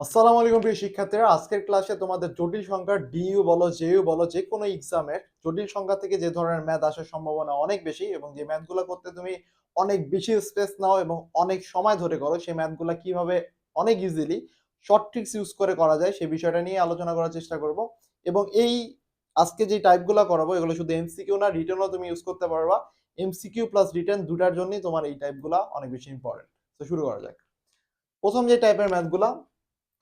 আসসালামু আলাইকুম প্রিয় শিক্ষার্থীরা। আজকের ক্লাসে তোমাদের জটিল সংখ্যার ডিইউ বলো জেইউ বলো, যে কোনো এক্সামের জটিল সংখ্যা থেকে যে ধরনের ম্যাথ আসার সম্ভাবনা অনেক বেশি এবং যে ম্যাথগুলো করতে তুমি অনেক বেশি স্পেস নাও এবং অনেক সময় ধরে করো, সেই ম্যাথগুলো কীভাবে অনেক ইজিলি শর্ট ট্রিক্স ইউজ করে করা যায় সেই বিষয়টা নিয়ে আলোচনা করার চেষ্টা করব। এবং এই আজকে যে টাইপগুলো করাবো, এগুলো শুধু এমসিকিউ না রিটার্নও তুমি ইউজ করতে পারবা। এমসিকিউ প্লাস রিটার্ন দুটার জন্যই তোমার এই টাইপগুলো অনেক বেশি ইম্পর্টেন্ট তো শুরু করা যাক। প্রথম যে টাইপের ম্যাথগুলা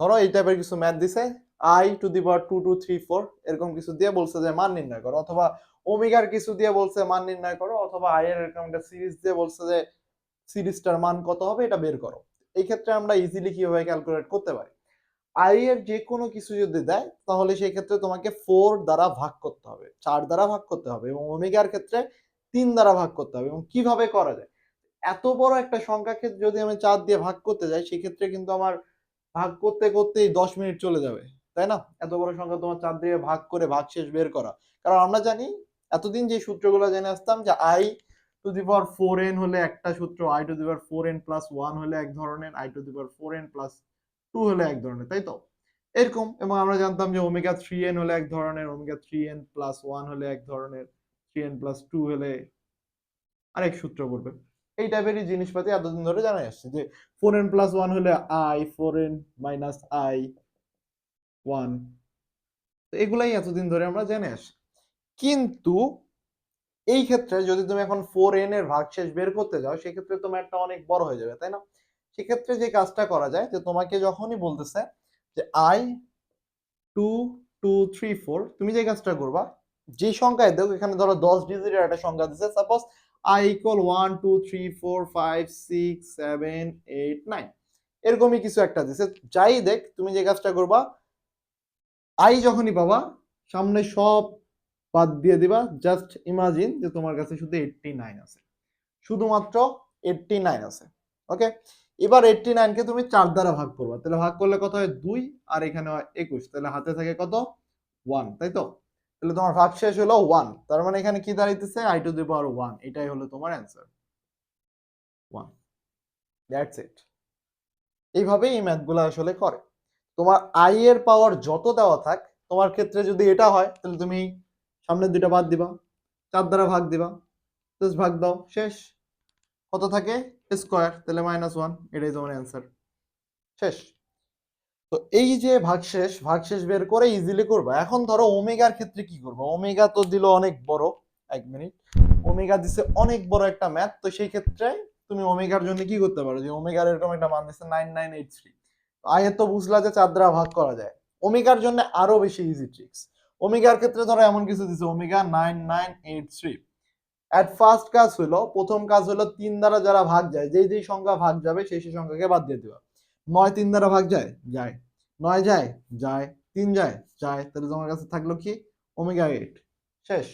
ধরো এই টাইপের কিছু ম্যাথ দিছে i to the power two two three four এরকম কিছু দিয়ে বলছে যে মান নির্ণয় করো, অথবা ওমিগার কিছু দিয়ে বলছে মান নির্ণয় করো, অথবা আই এর এরকম একটা সিরিজ দিয়ে বলছে যে সিরিজটার মান কত হবে এটা বের করো। এই ক্ষেত্রে আমরা ইজিলি কীভাবে ক্যালকুলেট করতে পারি? আই এর যে কোনো কিছু যদি দেয়, তাহলে সেই ক্ষেত্রে তোমাকে ফোর দ্বারা ভাগ করতে হবে, চার দ্বারা ভাগ করতে হবে এবং ওমেগার ক্ষেত্রে তিন দ্বারা ভাগ করতে হবে এবং কীভাবে করা যায়? এত বড় একটা সংখ্যাকে যদি আমি চার দিয়ে ভাগ করতে যাই, সেক্ষেত্রে কিন্তু আমার ভাগ করতে করতেই দশ মিনিট চলে যাবে, তাই না? এত বড় সংখ্যা তোমার চার দিয়ে ভাগ করে ভাগ শেষ বের করা। কারণ আমরা জানি, এতদিন যে সূত্রগুলো জেনে আসতাম যে i to the power four n হলে একটা সূত্র i to the power four n plus one হলে এক ধরনের i to the power four n plus two হলে এক ধরনের, তাই তো? এরকম, এবং আমরা জানতাম যে ওমেগা থ্রি এন হলে এক ধরনের omega three n plus one হলে এক ধরনের থ্রি এন প্লাস টু হলে আরেক সূত্র পড়বে। এই টাইপেরই জিনিসপাতি এতদিন ধরে জানা যাচ্ছে যে ফোর এন প্লাস ওয়ান হলে i four n minus i one তো এগুলাই এতদিন ধরে আমরা জেনে আসি। কিন্তু এই ক্ষেত্রে যদি তুমি এখন ফোর এন এর ভাগশেষ বের করতে যাও, সেক্ষেত্রে তোমার একটা অনেক বড় হয়ে যাবে, তাই না? সেক্ষেত্রে যে কাজটা করা যায়, যে তোমাকে যখনই বলতেছে যে i two two three four তুমি যে কাজটা করবা, যে সংখ্যায় দেখো এখানে ধরো দশ ডিজিটের একটা সংখ্যা দিচ্ছে suppose i equal one two three four five six seven eight nine এরকমই কিছু একটা দিছে যাই দেখ, তুমি যে কাজটা করবা আই যখনই পাবা, সামনে সব বাদ দিয়ে দিবা। জাস্ট ইমাজিন যে তোমার কাছে শুধু এইটটি নাইন আছে। শুধুমাত্র এইটটি নাইন আছে। ওকে এবার এইটটি নাইনকে তুমি চার দ্বারা ভাগ করবা। তাহলে ভাগ করলে কত হয়? দুই। আর এখানে হয় একুশ। তাহলে হাতে থাকে কত? ওয়ান তাই তো? তাহলে তোমার ভাগ শেষ হলো ওয়ান তার মানে এখানে কি দাঁড়াইতেছে? I to the power one এটাই হলো তোমার অ্যান্সার ওয়ান দ্যাটস ইট এইভাবেই এই ম্যাথগুলো আসলে করে। তোমার আই এর পাওয়ার যত দেওয়া থাক, তোমার ক্ষেত্রে যদি এটা হয়, তাহলে তুমি সামনের দুইটা বাদ দিবা, চার দ্বারা ভাগ দিবা ভাগ দাও, শেষ। কত থাকে? স্কোয়ার তাহলে মাইনাস ওয়ান এটাই তোমার অ্যান্সার শেষ। তো এই যে ভাগশেষ ভাগশেষ বের করে ইজিলি করবা। এখন ধরো ওমেগার ক্ষেত্রে কি করব? ওমেগা তো দিল অনেক বড়, এক মিনিট। ওমেগা দিছে অনেক বড় একটা ম্যাথ, তো সেই ক্ষেত্রে তুমি ওমেগার জন্য কি করতে পারো? যে ওমেগার এরকম একটা মান দিচ্ছে নাইন নাইন এইট থ্রি আয়ে তো বুঝলা যে চার দ্বারা ভাগ করা যায়। ওমেগার জন্য আরও বেশি ইজি ট্রিক্স ওমেগার ক্ষেত্রে ধরো এমন কিছু দিচ্ছে omega nine nine eight three at first কাজ হলো প্রথম কাজ হলো তিন দ্বারা যারা ভাগ যায়, যেই যেই সংখ্যা ভাগ যাবে, সেই সেই সংখ্যাকে বাদ দিয়ে দেওয়া নয় তিন দ্বারা ভাগ যায়? যায়। নয় যায় যায়, তিন যায় যায়। তাহলে তোমার কাছে থাকল কি? Omega eight. শেষ।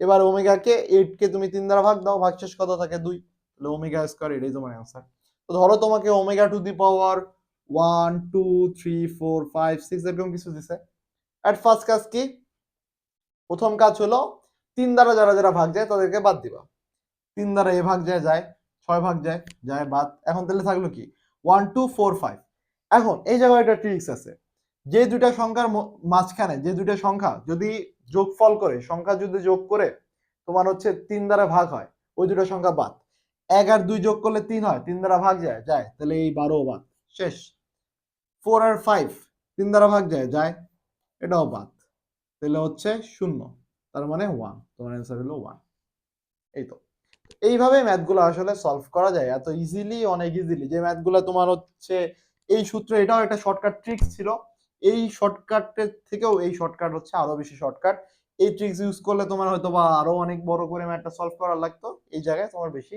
এবার ওমেগাকে এইট কে তুমি তিন দ্বারা ভাগ দাও ভাগ শেষ কত থাকে? দুই। তাহলে ওমেগা স্কোয়ার এটাই তোমার অ্যান্সার তো ধরো তোমাকে omega to the power one, two, three, four, five, six, এরকম কিছু দিছে। অ্যাট ফার্স্ট কাজ কি? প্রথম কাজ হলো তিন দ্বারা যারা যারা ভাগ যায়, তাদেরকে বাদ দিবা। তিন দ্বারা এ ভাগ যায় যায়, ছয় ভাগ যায় যায়, বাদ। এখন তাহলে থাকল কি? One, two, four, five. এখন এই জায়গায় একটা ট্রিক্স আছে। যে দুইটা সংখ্যার মাঝখানে, যে দুইটা সংখ্যা যদি যোগফল করে, সংখ্যা যদি যোগ করে, তোমার হচ্ছে তিন দ্বারা ভাগ হয়, ওই দুটো সংখ্যা বাদ। এক আর দুই যোগ করলে তিন হয়, তিন দ্বারা ভাগ যায় যায়। তাহলে এই বারো বাদ। শেষ। ফোর আর ফাইভ তিন দ্বারা ভাগ যায় যায়। এটাও বাদ। তাহলে হচ্ছে শূন্য। তার মানে ওয়ান তোমার অ্যান্সার হলো ওয়ান এই তো। এইভাবে ম্যাথগুলো আসলে সলভ করা যায়। এত ইজিলি অনেক ইজিলি যে ম্যাথগুলো তোমার হচ্ছে এই সূত্র, এটাও একটা শর্টকাট ট্রিক্স ছিল। এই শর্টকাটের থেকেও এই শর্টকাট হচ্ছে আরও বেশি শর্টকাট এই ট্রিক্স ইউজ করলে তোমার হয়তো বা আরও অনেক বড় করে ম্যাথটা সলভ করার লাগতো। এই জায়গায় তোমার বেশি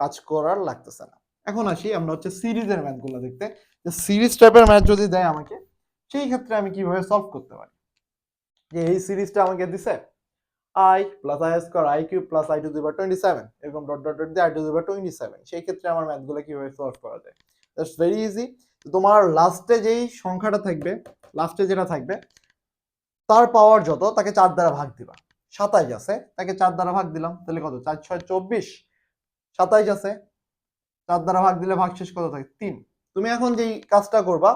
কাজ করার লাগতেছে না। এখন আসি, আমরা হচ্ছে সিরিজের ম্যাথগুলো দেখতে। যে সিরিজ টাইপের ম্যাথ যদি দেয় আমাকে, সেই ক্ষেত্রে আমি কীভাবে সলভ করতে পারি? যে এই সিরিজটা আমাকে দিছে i plus i square i cube plus i to the twenty seven এরকম ডট ডট ডট দিয়ে i to the twenty seven সেই ক্ষেত্রে আমার ম্যাথগুলো কীভাবে সলভ করা যায়? দ্যাটস ভেরি ইজি তোমার লাস্টে যেই সংখ্যাটা থাকবে লাস্টে যেটা থাকবে, তার পাওয়ার যত, তাকে চার দ্বারা ভাগ দিবা। সাতাইশ আছে, তাকে চার দ্বারা ভাগ দিলাম, তাহলে কত? চার, ছয়, চব্বিশ। সাতাইশ আছে, চার দ্বারা ভাগ দিলে ভাগ শেষ কত থাকে? তিন। তুমি এখন যেই কাজটা করবা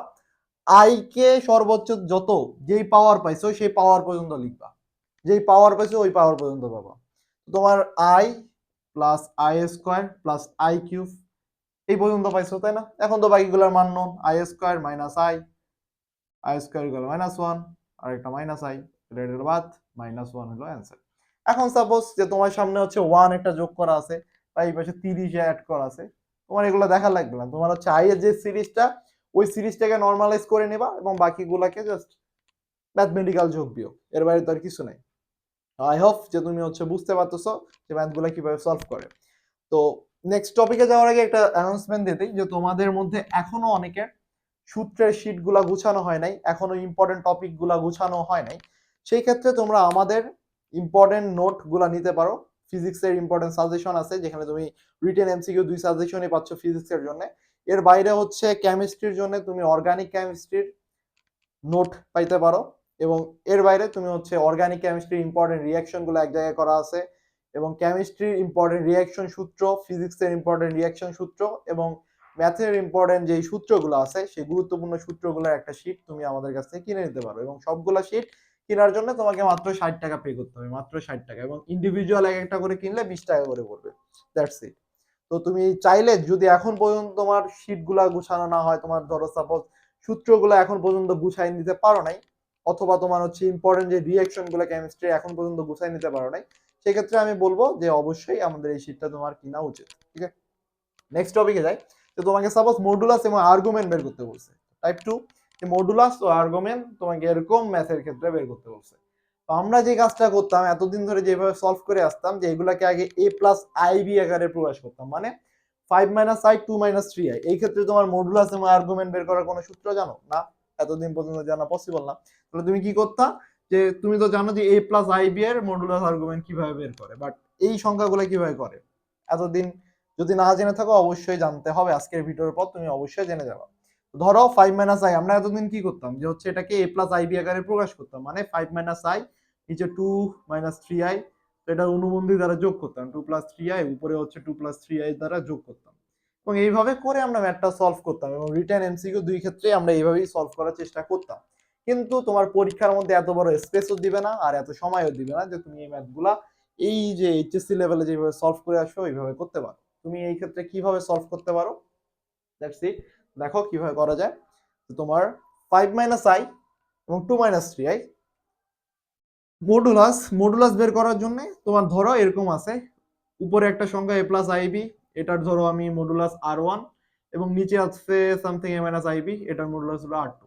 আই কে সর্বোচ্চ যত, যেই পাওয়ার পাইছো, সেই পাওয়ার পর্যন্ত লিখবা। যেই পাওয়ার পাইছো, ওই পাওয়ার পর্যন্ত পাবা। তোমার i plus i square plus i cube এই পর্যন্ত পাইছো, তাই না? এখন তো বাকিগুলোর মান নন i square minus i i square equal minus one আর একটা মাইনাস আই এটা বাদ মাইনাস ওয়ান হলো অ্যান্সার এখন সাপোজ যে তোমার সামনে হচ্ছে ওয়ান একটা যোগ করা আছে, বা এই পাশে তিরিশ অ্যাড করা আছে, তোমার এগুলো দেখা লাগবে না। তোমার হচ্ছে আই এর যে সিরিজটা, ওই সিরিজটাকে নর্মালাইজ করে নেবা এবং বাকিগুলাকে জাস্ট ম্যাথমেটিক্যাল যোগ দিও। এর বাইরে তো আর কিছু নাই। আই হোপ যে তুমি হচ্ছে বুঝতে পারতেছো যে ম্যাথগুলো কীভাবে সলভ করে। তো নেক্সট টপিকে যাওয়ার আগে একটা অ্যানাউন্সমেন্ট দিতে যে তোমাদের মধ্যে এখনও অনেকের সূত্রের শিটগুলা গুছানো হয় নাই, এখনও ইম্পর্টেন্ট টপিকগুলা গুছানো হয় নাই। সেই ক্ষেত্রে তোমরা আমাদের ইম্পর্টেন্ট নোটগুলা নিতে পারো। ফিজিক্সের ইম্পর্টেন্ট সাজেশন আছে, যেখানে তুমি রিটেন এমসিকিউ দুই সাজেশনই পাচ্ছ ফিজিক্সের জন্য। এর বাইরে হচ্ছে কেমিস্ট্রির জন্য তুমি অর্গানিক কেমিস্ট্রির নোট পাইতে পারো। এবং এর বাইরে তুমি হচ্ছে অর্গানিক কেমিস্ট্রির ইম্পর্টেন্ট রিয়াকশনগুলো এক জায়গায় করা আছে। এবং কেমিস্ট্রির ইম্পর্টেন্ট রিয়াকশন সূত্র ফিজিক্সের ইম্পর্টেন্ট রিয়াকশন সূত্র এবং ম্যাথের ইম্পর্টেন্ট যেই সূত্রগুলো আছে, সেই গুরুত্বপূর্ণ সূত্রগুলোর একটা শীট তুমি আমাদের কাছ থেকে কিনে নিতে পারো এবং সবগুলো শীট কেনার জন্য তোমাকে মাত্র ষাট টাকা পে করতে হবে, মাত্র ষাট টাকা এবং ইন্ডিভিজুয়াল এক একটা করে কিনলে বিশ টাকা করে পড়বে দ্যাটস ইট তো তুমি চাইলে যদি এখন পর্যন্ত তোমার শীটগুলা গুছানো না হয়, তোমার ধরো সাপোজ সূত্রগুলো এখন পর্যন্ত গুছাই নিতে পারো নাই, অথবা তোমার হচ্ছে ইম্পর্টেন্ট যে রিয়াকশনগুলো কেমিস্ট্রি এখন পর্যন্ত গুছাই নিতে পারো নাই সেক্ষেত্রে আমি বলব যে অবশ্যই আমাদের এই শীটটা তোমার কিনা উচিত, ঠিক আছে? নেক্সট টপিকে যাই। তো তোমাকে সাপোজ মডুলাস এবং আর্গুমেন্ট বের করতে বলছে। টাইপ টু যে মডুলাস ও আর্গুমেন্ট তোমাকে এরকম ম্যাথের ক্ষেত্রে বের করতে বলছে। তো আমরা যে কাজটা করতাম, এতদিন ধরে যেভাবে সলভ করে আসতাম, যে এগুলাকে আগে এ প্লাস আই বি আকারে প্রকাশ করতাম মানে five minus i two minus three i এই ক্ষেত্রে তোমার মডুলাস এবং আর্গুমেন্ট বের করার কোনো সূত্র জানো? না? এতদিন পর্যন্ত জানা পসিবল না। তাহলে তুমি কি করতা? যে তুমি তো জানো যে এ প্লাস আই বি এর মডুলাস আর্গুমেন্ট কীভাবে বের করে বাট এই সংখ্যাগুলো কীভাবে করে? এতদিন যদি না জেনে থাকো, অবশ্যই জানতে হবে। আজকের ভিডিওর পর তুমি অবশ্যই জেনে যাবে। ধরো ফাইভ মাইনাস আই আমরা এতদিন কি করতাম? যে হচ্ছে এটাকে এ প্লাস আই বি আকারে প্রকাশ করতাম। মানে ফাইভ মাইনাস আই নিচে টু মাইনাস থ্রি আই এটা অনুবন্ধী দ্বারা যোগ করতাম। টু প্লাস থ্রি আই উপরে হচ্ছে টু প্লাস থ্রি আই দ্বারা যোগ করতাম। এবং এইভাবে করে আমরা ম্যাথটা সলভ করতাম এবং রিটার্ন এমসিকিউ দুই ক্ষেত্রে আমরা এইভাবেই সলভ করার চেষ্টা করতাম। কিন্তু তোমার পরীক্ষার মধ্যে এত বড় স্পেসও দিবে না আর এত সময়ও দিবে না যে তুমি এই ম্যাথগুলা এই যে এইচএসসি লেভেলে যেভাবে সলভ করে আসো ওইভাবে করতে পারো। তুমি এই ক্ষেত্রে কীভাবে সলভ করতে পারো? দ্যাটস ইট দেখো কীভাবে করা যায়। তোমার ফাইভ মাইনাস আই এবং two minus three i modulus modulus বের করার জন্য তোমার ধরো এরকম আছে। উপরে একটা সংখ্যা এ প্লাস আইবি এটার ধরো আমি মডুলাস আর ওয়ান এবং নিচে আছে something a minus i b এটার মডুলাস হলো আর টু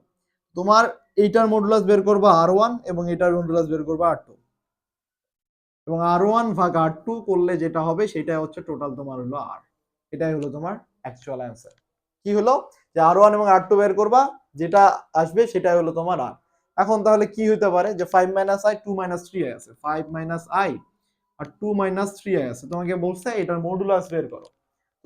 তোমার এইটার মডুলাস বের করবা আর ওয়ান এবং এটার মডুলাস বের করবা আর টু এবং আর ওয়ান ভাগ আর টু করলে যেটা হবে সেটা হচ্ছে টোটাল তোমার হলো আর এটাই হলো তোমার অ্যাকচুয়াল অ্যান্সার কি হলো? যে আর ওয়ান এবং আর টু বের করবা, যেটা আসবে সেটাই হলো তোমার আর এখন তাহলে কি হতে পারে? যে five minus i two minus three i আছে। ফাইভ মাইনাস আই আর টু মাইনাস থ্রি আই আছে। তোমাকে বলছে এটার মডুলাস বের করো।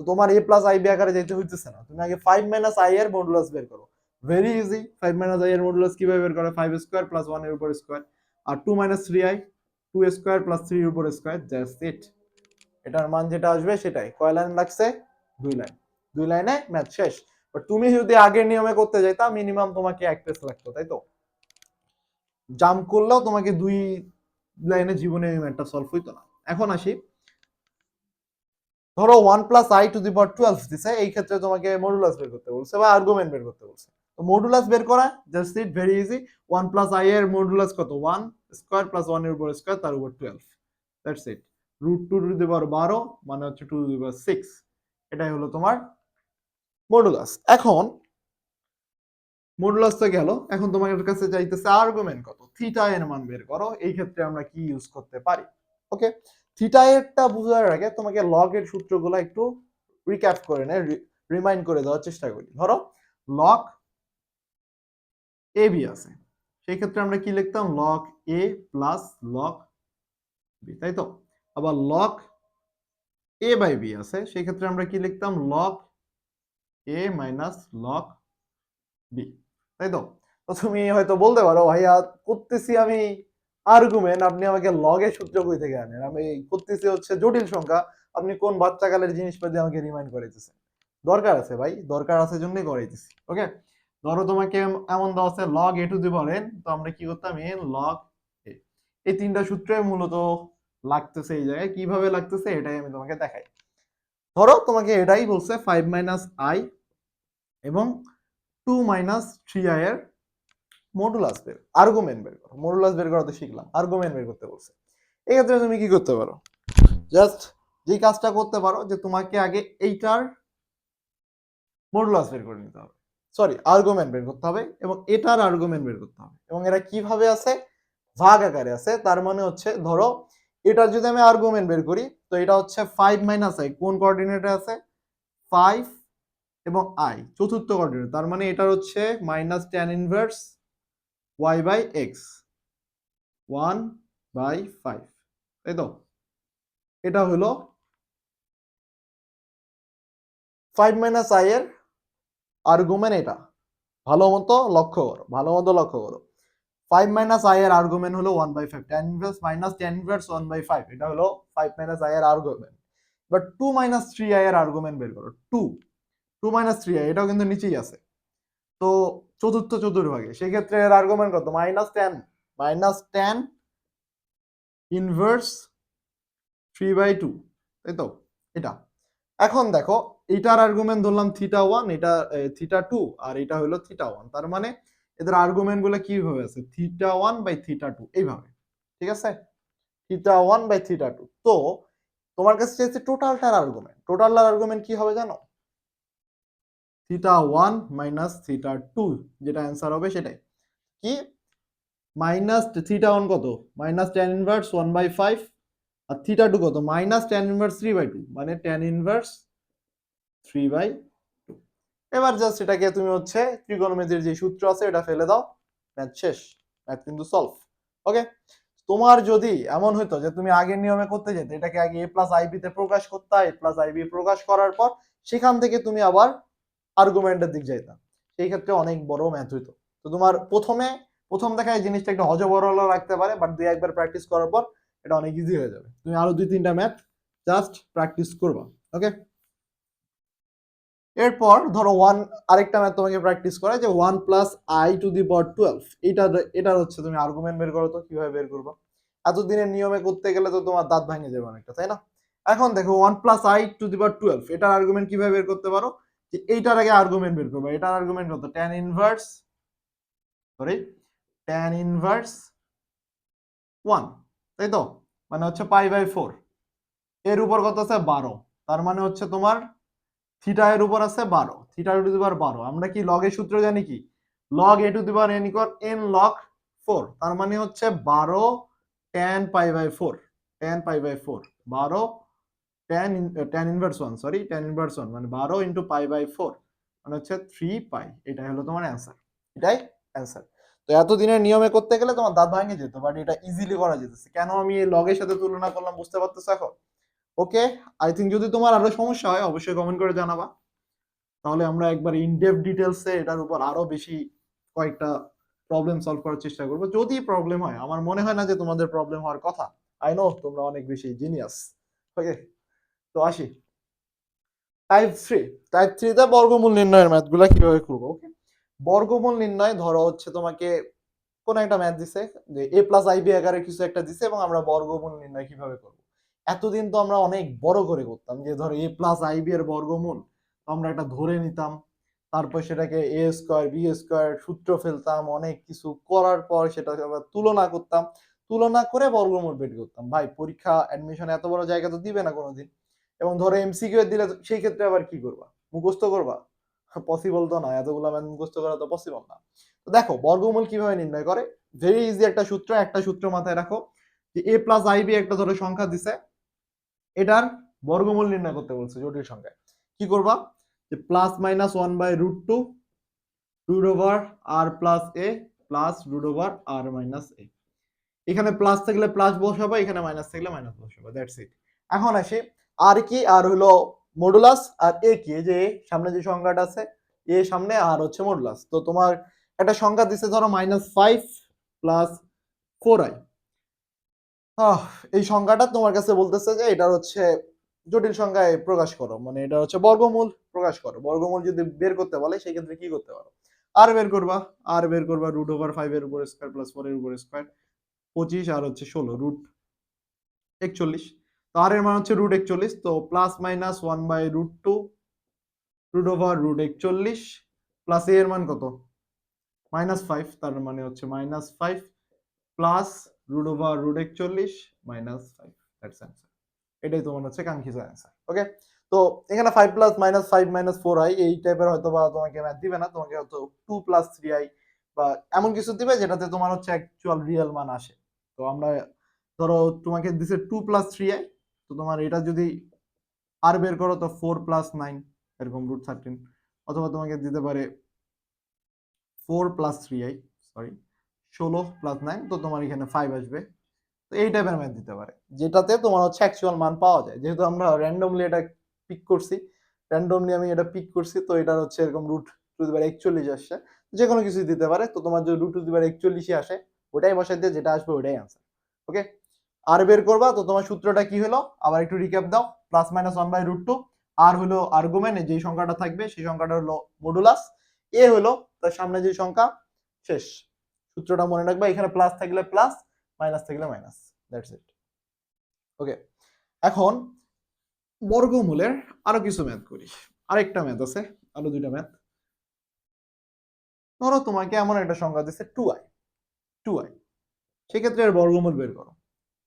তো তোমার এ প্লাস আই বি আকারে যেতে হইতেছে না। তুমি আগে ফাইভ মাইনাস আই এর মডুলাস বের করো। Very easy five minus i এর মডুলাস কীভাবে বের করে? ফাইভ স্কোয়ার প্লাস ওয়ানের উপর square R two minus three i two square plus three এর উপর স্কোয়ার জাস্ট ইট এটার মান যেটা আসবে সেটাই। কয় লাইন লাগছে? দুই লাইন দুই লাইনে ম্যাথ শেষ। বাট তুমি যদি আগের নিয়মে করতে যাইতা মিনিমাম তোমাকে এক পেজ লাগতো, তাই তো? জাম্প করলেও তোমাকে দুই লাইনে জীবনে এই ম্যাথটা সলভ হইতো না। এখন আসি। ধরো one plus i to the power twelve দিছে, এই ক্ষেত্রে তোমাকে মডুলাস বের করতে বলছে বা আর্গুমেন্ট বের করতে বলছে। তো মডুলাস বের করা just it very easy one plus i এর মডুলাস কত? ওয়ান স্কোয়ার প্লাস ওয়ানের উপর স্কোয়ার তার উপর twelve that's it root two to the power বারো মানে হচ্ছে two to the power six এটাই হলো তোমার মডুলাস এখন মডুলাস তো গেল। এখন তোমার কাছে চাইতেছে আর্গুমেন্ট কত? থিটা এর মান বের করো। এই ক্ষেত্রে আমরা কি ইউজ করতে পারি? ওকে থিটা এরটা বোঝার আগে তোমাকে লগ এর সূত্রগুলো একটু রিক্যাপ করে নে রিমাইন্ড করে দেওয়ার চেষ্টা করি। ধরো লগ এ বি আছে। সেই ক্ষেত্রে আমরা কি লিখতাম? Log a plus log b তাই তো? আবার লগ এ বাই বি আছে। সেই ক্ষেত্রে আমরা কি লিখতাম? Log a minus log b তাই তো? তো তুমি হয়তো বলতে পারো, ভাইয়া, করতেছি আমি আর্গুমেন্ট আপনি আমাকে লগের সূত্র কই থেকে আনেন? আমি করতেছি হচ্ছে জটিল সংখ্যা, আপনি কোন বাচ্চাকালের জিনিসপাতি আমাকে রিমাইন্ড করাইতেছেন। দরকার আছে ভাই, দরকার আছে জন্যই করাইতেছি ওকে ধরো তোমাকে এমন দেওয়া আছে log a to the n তো আমরা কি করতাম? এন লগ এ এই তিনটা সূত্রে মূলত লাগতেছে এই জায়গায়। কীভাবে লাগতেছে? এটাই আমি তোমাকে দেখাই। ধরো তোমাকে এটাই বলছে ফাইভ মাইনাস আই এবং টু মাইনাস থ্রি আই এর মডুলাস বের আর্গুমেন্ট বের করো। মডুলাস বের করা তো শিখলাম আর্গুমেন্ট বের করতে বলছে। এক্ষেত্রে তুমি কি করতে পারো? জাস্ট যে কাজটা করতে পারো, যে তোমাকে আগে এইটার মডুলাস বের করে নিতে হবে। সরি আর্গুমেন্ট বের করতে হবে এবং এটার আর্গুমেন্ট বের করতে হবে। এবং এরা কীভাবে আছে? ভাগ আকারে আছে। তার মানে হচ্ছে, ধরো, এটার যদি আমি আর্গুমেন্ট বের করি, তো এটা হচ্ছে ফাইভ মাইনাস আই কোন কোঅর্ডিনেটে আছে? ফাইভ এবং আই চতুর্থ কোঅর্ডিনেট তার মানে এটার হচ্ছে minus tan inverse y by x one by five তাই তো? এটা হলো ফাইভ মাইনাস আই এর আর্গুমেন্ট এটা। ভালো মতো লক্ষ্য করো, ভালো মতো লক্ষ্য করো। ফাইভ মাইনাস আই এর আর্গুমেন্ট হলো one by five tan inverse minus tan inverse one by five এটা হলো ফাইভ মাইনাস আই এর argument but two minus three i এর আর্গুমেন্ট বের করো two two minus three i এটাও কিন্তু নিচেই আছে। তো চতুর্থ চতুর্ভাগে, সেক্ষেত্রে এর আর্গুমেন্ট কত? Minus tan minus tan inverse three by two তাই তো? এটা। এখন দেখো এটার আর্গুমেন্ট ধরলাম থিটা ওয়ান এটা থিটা টু আর এটা হলো থিটা ওয়ান তার মানে এদের আর্গুমেন্টগুলো কীভাবে আছে? Theta one by theta two এইভাবে। ঠিক আছে? Theta one by theta two তো তোমার কাছে চেয়েছে টোটালটার আর্গুমেন্ট টোটালটার আর্গুমেন্ট কি হবে জানো? Theta one minus theta two যেটা অ্যান্সার হবে সেটাই। কি? মাইনাস থিটা ওয়ান কত? Minus tan inverse one by five R theta two কত? Minus tan inverse three by two মানে টেন ইনভার্স থ্রি বাই এবার জাস্ট এটাকে তুমি হচ্ছে ত্রিকোণমিতির যে সূত্র আছে, এটা ফেলে দাও। ম্যাথ শেষ। ম্যাথ কিন্তু সলভ ওকে তোমার যদি এমন হইতো যে তুমি আগের নিয়মে করতে যেতে, এটাকে আগে এ প্লাস আইবি তে প্রকাশ করতে এ প্লাস আইবি প্রকাশ করার পর সেখান থেকে তুমি আবার আর্গুমেন্টের দিক যাইতা। সেই ক্ষেত্রে অনেক বড় ম্যাথ হইতো। তো তোমার প্রথমে, প্রথম দেখায় জিনিসটা একটু হজবরল লাগতে পারে বাট দুই একবার প্র্যাকটিস করার পর এটা অনেক ইজি হয়ে যাবে। তুমি আরও দুই তিনটা ম্যাথ জাস্ট প্র্যাকটিস করবা। ওকে এরপর ধরো ওয়ান আরেকটা ম্যাথ তোমাকে প্র্যাকটিস করা যে one plus i to the power twelve এটা এটার হচ্ছে তুমি আর্গুমেন্ট বের করো তো, কীভাবে বের করবা? এতদিনের নিয়মে করতে গেলে তো তোমার দাঁত ভাঙে যাবে অনেকটা, তাই না? এখন দেখো one plus i to the power twelve এটার আর্গুমেন্ট কীভাবে বের করতে পারো? যে এইটার আগে আর্গুমেন্ট বের করবা, এটার আর্গুমেন্ট কত? Tan inverse sorry tan inverse one তাই তো? মানে হচ্ছে পাই বাই ফোর এর উপর কত আছে? বারো, তার মানে হচ্ছে তোমার থিটা এর উপর আছে বারো থিটা টু দি পাওয়ার বারো। আমরা কি লগের সূত্র জানি কি? Log a to the n equal n log four তার মানে হচ্ছে বারো tan pi by four tan pi by four বারো tan tan inverse one sorry tan inverse one মানে বারো ইন্টু পাই বাই ফোর মানে হচ্ছে থ্রি পাই এটাই হলো তোমার অ্যান্সার এটাই অ্যান্সার তো এতদিনের নিয়মে করতে গেলে তোমার দাঁত ভাঙে যেত বাট এটা ইজিলি করা যেতেছে। কেন আমি এই লগের সাথে তুলনা করলাম, বুঝতে পারতেছো এখন? ওকে আই থিঙ্ক যদি তোমার আরও সমস্যা হয়, অবশ্যই কমেন্ট করে জানাবা। তাহলে আমরা একবার ইনডেপ ডিটেলসে এটার উপর আরও বেশি কয়েকটা প্রবলেম সলভ করার চেষ্টা করব। যদি প্রবলেম হয়, আমার মনে হয় না যে তোমাদের প্রবলেম হওয়ার কথা। আই নো তোমরা অনেক বেশি জিনিয়াস ওকে তো আসি। টাইপ থ্রি টাইপ থ্রিতে বর্গমূল নির্ণয়ের ম্যাথগুলো কীভাবে করব? ওকে বর্গমূল নির্ণয় ধরো হচ্ছে তোমাকে কোন একটা ম্যাথ দিছে, যে এ প্লাস আইবি আকারে কিছু একটা দিছে এবং আমরা বর্গমূল নির্ণয় কীভাবে করব? এতদিন তো আমরা অনেক বড় করে করতাম, যে ধরো এ প্লাস আইবি এর বর্গমূল আমরা একটা ধরে নিতাম। তারপর সেটাকে এ স্কোয়ার বি স্কোয়ার সূত্র ফেলতাম, অনেক কিছু করার পর সেটা আবার তুলনা করতাম। তুলনা করে বর্গমূল বের করতাম। ভাই, পরীক্ষা অ্যাডমিশন এত বড় জায়গা তো দিবে না কোনোদিন। এবং ধরো এমসিকিউ দিলে সেই ক্ষেত্রে আবার কি করবা? মুখস্থ করবা? পসিবল তো না, এতগুলো ম্যাথ মুখস্থ করা তো পসিবল না। তো দেখো, বর্গমূল কীভাবে নির্ণয় করে? ভেরি ইজি একটা সূত্র একটা সূত্র মাথায় রাখো, যে এ প্লাস আইবি একটা ধরো সংখ্যা দিছে। এটার বর্গমূল নির্ণয় করতে বলছে জটিল সংখ্যায়। কি করবা? যে plus minus one by root two root over r plus a plus root over r minus a এখানে প্লাস থাকলে প্লাস বসাবো, এখানে মাইনাস থাকলে মাইনাস বসাবো দ্যাটস ইট এখন আসি আর কি? আর হলো মডুলাস আর এ কি? যে সামনে যে সংখ্যাটা আছে এ সামনে আর হচ্ছে মডুলাস তো তোমার একটা সংখ্যা দিছে, ধরো minus five plus four i এই সংখ্যাটা তোমার কাছে বলতেছে যে এটা হচ্ছে জটিল সংখ্যায় প্রকাশ করো। মানে এটা হচ্ছে বর্গমূল প্রকাশ করো। বর্গমূল যদি বের করতে বলে সেই ক্ষেত্রে কি করতে পারো? আর বের করবা। আর বের করবা রুট ওভার ফাইভ এর উপর স্কোয়ার প্লাস ফোর এর উপর স্কোয়ার পঁচিশ আর হচ্ছে ষোলো রুট একচল্লিশ। তো আর এর মান হচ্ছে রুট একচল্লিশ, তো plus minus one by root two root over root একচল্লিশ প্লাস এ এর মান কত? মাইনাস ফাইভ তার মানে হচ্ছে minus five plus root over root একচল্লিশ মাইনাস ফাইভ দ্যাটস অ্যান্সার এটাই তোমার হচ্ছে কাঙ্ক্ষিত অ্যান্সার ওকে তো এখানে five plus minus five minus four i এই টাইপের হয়তো বা তোমাকে ম্যাথ দিবে না, তোমাকে হয়তো টু প্লাস থ্রি আই বা এমন কিছু দিবে যেটাতে তোমার হচ্ছে অ্যাকচুয়াল রিয়েল মান আসে। তো আমরা ধরো তোমাকে দিছে টু প্লাস থ্রি আই তো তোমার এটা যদি আর বের করো তো ফোর প্লাস নাইন এরকম রুট থার্টিন অথবা তোমাকে দিতে পারে four plus three i sorry ষোলো প্লাস নাইন তো তোমার এখানে ফাইভ আসবে। তো এই টাইপের ম্যাথ দিতে পারে। যেটাতে তোমার হচ্ছে অ্যাকচুয়াল মান পাওয়া যায়। যেহেতু আমরা র্যান্ডমলি এটা পিক করছি র্যান্ডমলি আমি এটা পিক করছি, তো এটা হচ্ছে এরকম রুট টু দিবার একচল্লিশ আসছে। যে কোনো কিছু দিতে পারে, তো তোমার যদি রুট টু দিবার একচল্লিশই আসে, ওটাই বসাই দিয়ে যেটা আসবে ওটাই আনসার ওকে আর বের করবা, তো তোমার সূত্রটা কি হলো? আবার একটু রিক্যাপ দাও। Plus minus one by root two আর হলো আর্গুমেন্ট যেই সংখ্যাটা থাকবে, সেই সংখ্যাটা হলো মডুলাস এ হলো তার সামনে যে সংখ্যা, শেষ। সূত্রটা মনে রাখবা, এখানে প্লাস থাকলে প্লাস মাইনাস থাকলে মাইনাস দ্যাটস ইট ওকে এখন বর্গমূলের আরও কিছু ম্যাথ করি। আরেকটা ম্যাথ আছে, আরও দুইটা ম্যাথ ধরো তোমাকে এমন একটা সংখ্যা দিচ্ছে টু আই টু আই সেক্ষেত্রে এর বর্গমূল বের করো।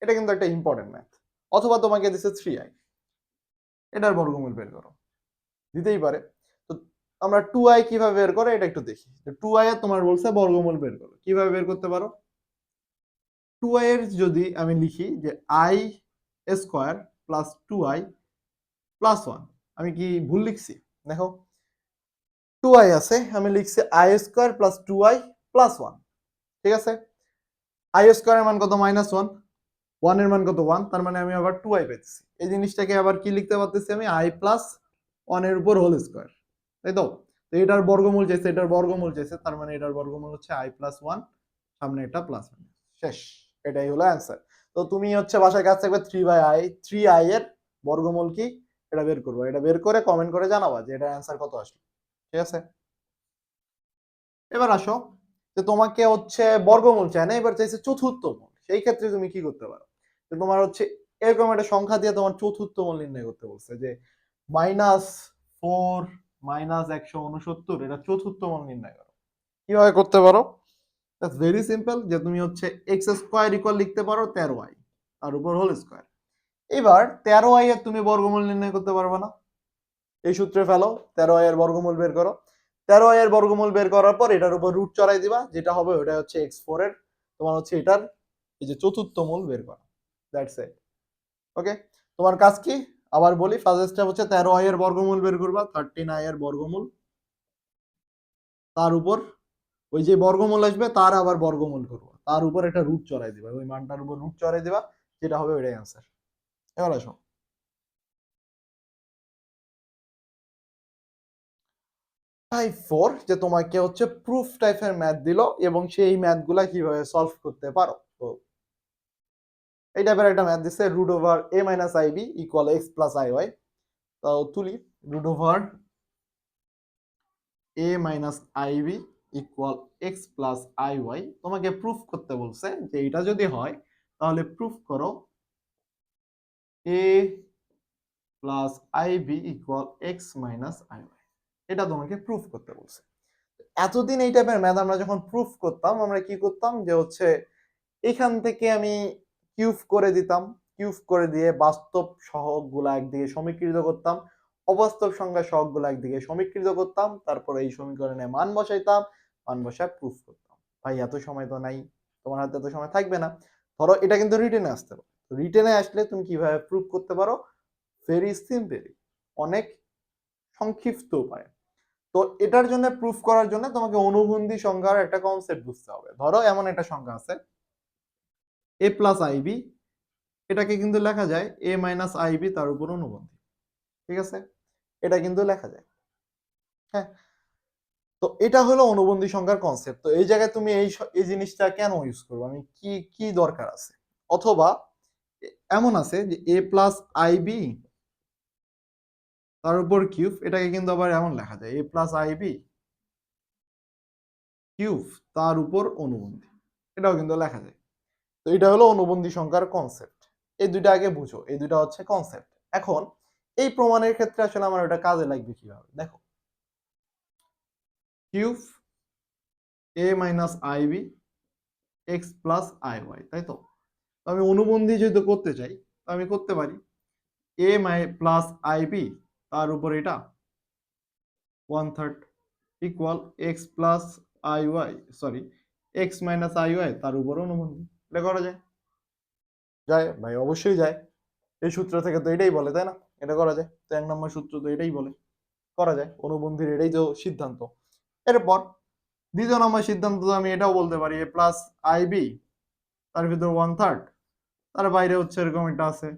এটা কিন্তু একটা ইম্পর্টেন্ট ম্যাথ অথবা তোমাকে দিচ্ছে থ্রি আই এটার বর্গমূল বের করো। দিতেই পারে। আমরা টু আই কীভাবে বের করে, এটা একটু দেখি। টু আই এর তোমার বলছে বর্গমূল বের করো। কীভাবে বের করতে পারো? টু আই এর যদি আমি লিখি যে i square plus two i plus one আমি কি ভুল লিখছি? দেখো টু আই আছে, আমি লিখছি i square plus two i plus one ঠিক আছে? আই স্কোয়ারের মান কত? মাইনাস ওয়ান ওয়ানের মান কত? ওয়ান তার মানে আমি আবার টু আই পেতেছি এই জিনিসটাকে আবার কি লিখতে পারতেছি আমি? আই প্লাস ওয়ানের উপর হোল স্কোয়ার তাই তো? তো এটার বর্গমূল চাইছে, এটার বর্গমূল চাইছে, তার মানে এটার বর্গমূল হচ্ছে আই প্লাস ওয়ান সামনে এটা প্লাস শেষ, এটাই হলো অ্যান্সার তো তুমি হচ্ছে বাসায় কাজ থাকবে three by i three i এর বর্গমূল কি? এটা বের করব। এটা বের করে কমেন্ট করে জানাবা যে এটা অ্যান্সার কত আসলো। ঠিক আছে? এবার আসো, যে তোমাকে হচ্ছে বর্গমূল চায় না, এবার চাইছে চতুর্থ মূল। সেই ক্ষেত্রে তুমি কি করতে পারো? যে তোমার হচ্ছে এরকম একটা সংখ্যা দিয়ে তোমার চতুর্থ মূল নির্ণয় করতে বলছে যে মাইনাস ফোর মাইনাস একশো উনসত্তর এটা চতুর্থ মূল নির্ণয় করো। কীভাবে করতে পারো? দ্যাটস ভেরি সিম্পল যে তুমি হচ্ছে এক্স স্কোয়ার ইকুয়াল লিখতে পারো তেরো আই তার উপর হোল স্কোয়ার এবার তেরো আই এর তুমি বর্গমূল নির্ণয় করতে পারবে না। এই সূত্রে ফেলো তেরো আই এর বর্গমূল বের করো। তেরো আই এর বর্গমূল বের করার পর এটার উপর রুট চড়াই দিবা যেটা হবে ওটা হচ্ছে এক্স ফোর এর তোমার হচ্ছে এটার এই যে চতুর্থ মূল বের করা। দ্যাটস ইট ওকে তোমার কাজ কি? আবার বলি ফার্স্ট স্টেপ হচ্ছে তেরো আই এর বর্গমূল বের করবা থার্টিন আই এর বর্গমূল। তার উপর ওই যে বর্গমূল আসবে, তার আবার বর্গমূল করব। তার উপর একটা রুট চড়াই দিবা, ওই মানটার উপর রুট চড়াই দিবা, যেটা হবে ওইটাই অ্যান্সার এবার আসো। ফোর যে তোমাকে হচ্ছে প্রুফ টাইপের ম্যাথ দিল, এবং সেই ম্যাথগুলা কীভাবে সলভ করতে পারো। তো এই টাইপের একটা ম্যাথ দিচ্ছে root over a minus i b equal x plus i y তো তুলি root over a minus i b equal x plus i y তোমাকে প্রুফ করতে বলছে যে এটা যদি হয়, তাহলে প্রুফ করো a plus i b equal x minus i y এটা তোমাকে প্রুফ করতে বলছে। এতদিন এই টাইপের ম্যাথ আমরা যখন প্রুফ করতাম, আমরা কি করতাম যে হচ্ছে, এখান থেকে আমি কিউব করে দিতাম কিউব করে দিয়ে বাস্তব সহগগুলা একদিকে সমীকৃত করতাম, অবাস্তব সংখ্যা সহগগুলো একদিকে সমীকৃত করতাম, তারপরে এই সমীকরণে মান বসাইতাম, মান বসায় প্রুফ করতাম। ভাই, এত সময় তো নাই, তোমার হাতে এত সময় থাকবে না। ধরো, এটা কিন্তু রিটেনে আসতে পারে। রিটেনে আসলে তুমি কীভাবে প্রুফ করতে পারো? ভেরি সিম্পলি অনেক সংক্ষিপ্ত উপায় তো এটার জন্য প্রুফ করার জন্য তোমাকে অনুবন্ধী সংখ্যার একটা কনসেপ্ট বুঝতে হবে। ধরো, এমন একটা সংখ্যা আছে এ প্লাস আইবি এটাকে কিন্তু লেখা যায় এ মাইনাস আইবি তার উপর অনুবন্ধী। ঠিক আছে? এটা কিন্তু লেখা যায়। হ্যাঁ? তো এটা হলো অনুবন্ধী সংখ্যার কনসেপ্ট তো এই জায়গায় তুমি এই এই জিনিসটা কেন ইউজ করব? আমি কি কি দরকার আছে? অথবা এমন আছে যে এ প্লাস আইবি তার উপর কিউব এটাকে কিন্তু আবার এমন লেখা যায়। এ প্লাস আইবি কিউব তার উপর অনুবন্ধী। এটাও কিন্তু লেখা যায়। তো এটা হলো অনুবন্ধী সংখ্যার কনসেপ্ট এই দুইটা আগে বুঝো, এই দুইটা হচ্ছে কনসেপ্ট এখন এই প্রমাণের ক্ষেত্রে আসলে আমার ওটা কাজে লাগবে কীভাবে? দেখো। Cube a minus i b x plus i y, তাই তো আমি অনুবন্ধী যেহেতু করতে চাই, তো আমি করতে পারি। A my plus i b, তার উপর এটা one third equal x plus i y, sorry, x minus i y, তার উপর অনুবন্ধী। এটা করা যায়? যায় ভাই, অবশ্যই যায়। এই সূত্র থেকে তো এটাই বলে, তাই না? এটা করা যায়। তো এক নম্বর সূত্র তো এটাই বলে। করা যায়। অনুবন্ধীর এটাই তো সিদ্ধান্ত। এরপর দ্বিতীয় নম্বর সিদ্ধান্ত তো আমি এটাও বলতে পারি এ প্লাস আই বি তার ভিতরে ওয়ান থার্ড তার বাইরে হচ্ছে এরকম এটা আছে।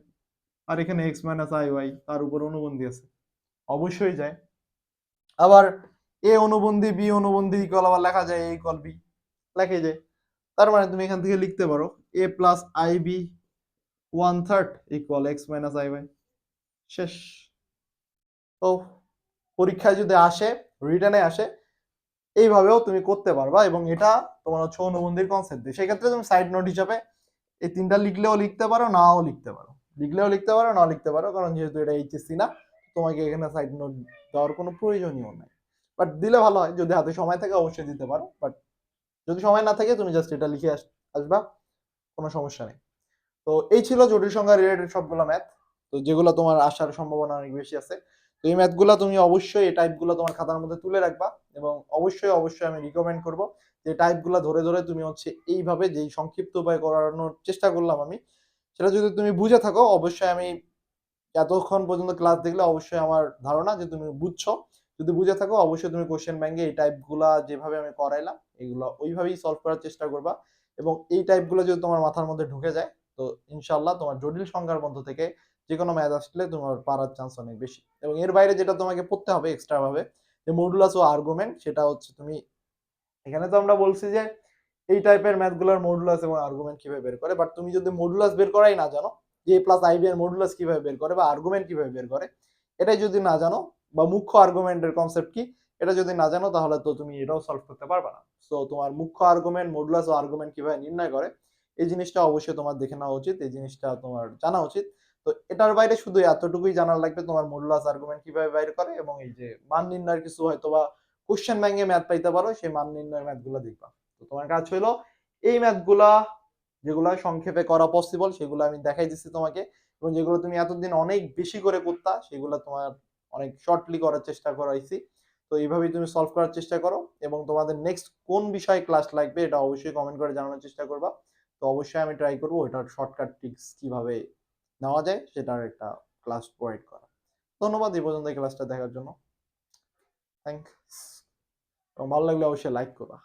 আর এখানে এক্স মাইনাস আই ওয়াই তার উপর অনুবন্ধী আছে। অবশ্যই যায়। আবার এ অনুবন্ধী বি অনুবন্ধী ইকুয়াল আবার লেখা যায় এ ইকুয়াল বি লেখে যায়। তার মানে তুমি এখান থেকে লিখতে পারো a plus i b one third equal x minus i y শেষ। তো পরীক্ষায় যদি আসে রিটার্নে আসে, এইভাবেও তুমি করতে পারবা এবং এটা তোমার হচ্ছে অনুবন্ধীর কনসেপ্ট দিয়ে। সেক্ষেত্রে তুমি সাইড নোট হিসাবে এই তিনটা লিখলেও লিখতে পারো, নাও লিখতে পারো। লিখলেও লিখতে পারো, নাও লিখতে পারো, কারণ যেহেতু এটা এইচএসসি না, তোমাকে এখানে সাইড নোট দেওয়ার কোনো প্রয়োজনীয় নাই। বাট দিলে ভালো হয়, যদি হাতে সময় থাকে, অবশ্যই দিতে পারো। বাট যদি সময় না থাকে, তুমি জাস্ট এটা লিখে আস, আসবা, কোনো সমস্যা নেই। তো এই ছিল জটিল সংখ্যা রিলেটেড সবগুলো ম্যাথ তো যেগুলো তোমার আসার সম্ভাবনা অনেক বেশি আছে। তো এই ম্যাথগুলো তুমি অবশ্যই, এই টাইপগুলো তোমার খাতার মধ্যে তুলে রাখবা এবং অবশ্যই অবশ্যই আমি রিকমেন্ড করব যে টাইপগুলো ধরে ধরে তুমি হচ্ছে এইভাবে যেই সংক্ষিপ্ত উপায় করানোর চেষ্টা করলাম আমি, সেটা যদি তুমি বুঝে থাকো, অবশ্যই আমি এতক্ষণ পর্যন্ত ক্লাস দেখলে অবশ্যই আমার ধারণা যে তুমি বুঝছ। যদি বুঝে থাকো, অবশ্যই তুমি কোশ্চেন ব্যাংকে এই টাইপগুলা যেভাবে আমি করাইলাম, এগুলো ওইভাবেই সলভ করার চেষ্টা করবা। এবং এই টাইপগুলো যদি তোমার মাথার মধ্যে ঢুকে যায়, তো ইনশাল্লাহ তোমার জটিল সংখ্যার মধ্য থেকে যে কোনো ম্যাথ আসলে তোমার পারার চান্স অনেক বেশি। এবং এর বাইরে যেটা তোমাকে পড়তে হবে এক্সট্রা ভাবে, যে মডুলাস ও আর্গুমেন্ট সেটা হচ্ছে তুমি, এখানে তো আমরা বলছি যে এই টাইপের ম্যাথগুলোর মডুলাস এবং আর্গুমেন্ট কীভাবে বের করে বাট তুমি যদি মডুলাস বের করাই না জানো, যে প্লাস আইবি এর মডুলাস কীভাবে বের করে বা আর্গুমেন্ট কীভাবে বের করে, এটাই যদি না জানো বা মুখ্য আর্গুমেন্টের কনসেপ্ট কি? এটা যদি না জানো, তাহলে তো তুমি এটাও সলভ করতে পারবে না। সো তোমার মুখ্য আর্গুমেন্ট মডুলাস ও আর্গুমেন্ট কীভাবে নির্ণয় করে, এই জিনিসটা অবশ্যই তোমার দেখে নেওয়া উচিত, এই জিনিসটা তোমার জানা উচিত। তো এটার বাইরে শুধু এতটুকুই জানার লাগবে, তোমার মডুলাস আর্গুমেন্ট কীভাবে বাইর করে এবং এই যে মান নির্ণয়ের কিছু হয়তো বা কোশ্চেন ব্যাংকে ম্যাথ পাইতে পারো, সেই মান নির্ণয়ের ম্যাথগুলো দেখবা। তো তোমার কাজ হলো এই ম্যাথগুলা যেগুলো সংক্ষেপে করা পসিবল সেগুলো আমি দেখাই দিচ্ছি তোমাকে এবং যেগুলো তুমি এতদিন অনেক বেশি করে করতা, সেগুলো তোমার অনেক শর্টলি করার চেষ্টা করাইছি। তো এইভাবেই তুমি সলভ করার চেষ্টা করো এবং তোমাদের নেক্সট কোন বিষয়ে ক্লাস লাগবে এটা অবশ্যই কমেন্ট করে জানানোর চেষ্টা করবা। তো অবশ্যই আমি ট্রাই করব এটার শর্টকাট টিক্স কীভাবে নেওয়া যায় সেটার একটা ক্লাস প্রোভাইড করা। ধন্যবাদ, এই পর্যন্ত ক্লাসটা দেখার জন্য। থ্যাংকস এবং ভালো লাগলে অবশ্যই লাইক করবা।